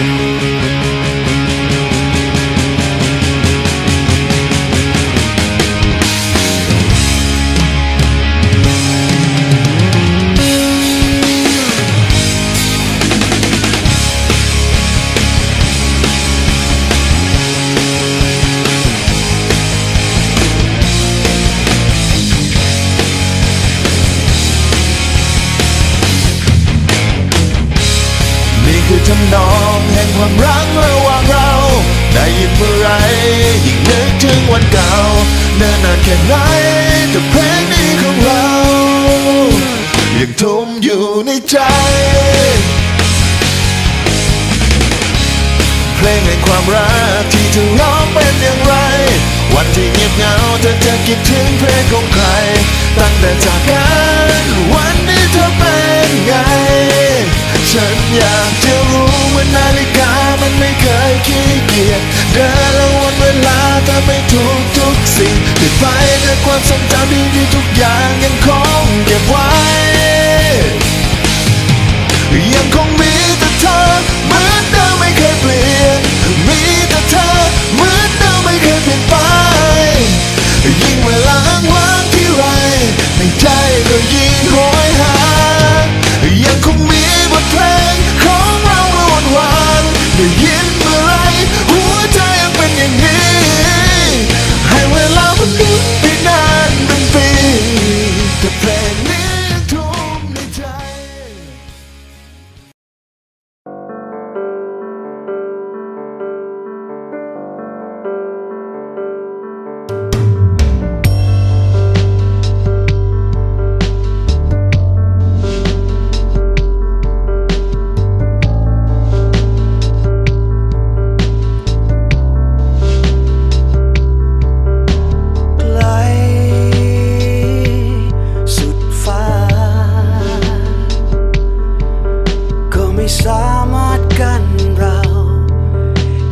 นี่ นองแห่งความรักระหว่างเรา ได้ยินเมื่อไรยิ่งนึกถึงวันเก่าเนิ่นนานแค่ไหนแต่เพลงนี้ของเรา ยังทุ่มอยู่ในใจ เพลงแห่งความรักที่เธอร้องเป็นอย่างไร วันที่เงียบเหงาเธอจะคิดถึงเพลงของใคร เดินแล้ววันเวลาทำให้ทุกทุกๆสิ่งติดไปแต่ความทรงจำดีๆทุกอย่างยังคงเก็บไว้ยังคง สามารถกันเรา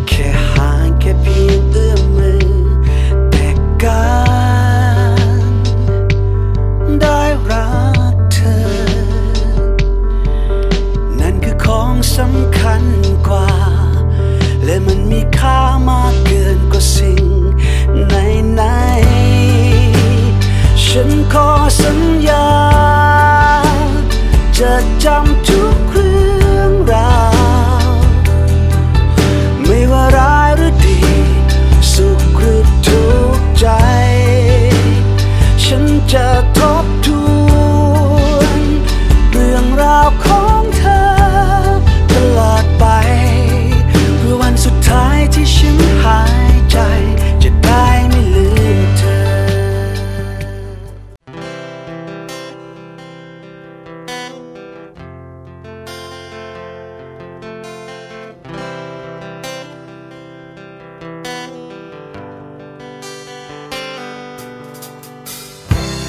แค่ห่างแค่เพียงเอื้อมมือ แต่การได้รักเธอ นั่นคือของสำคัญกว่า และมันมีค่ามากเกินกว่าสิ่งไหนไหนๆฉันขอสัญญา จะจำ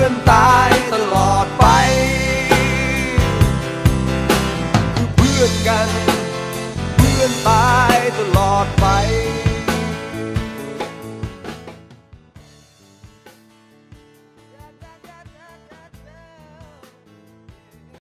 พื่อนตายตลอดไป คือเพื่อนกัน เพื่อนตายตลอดไป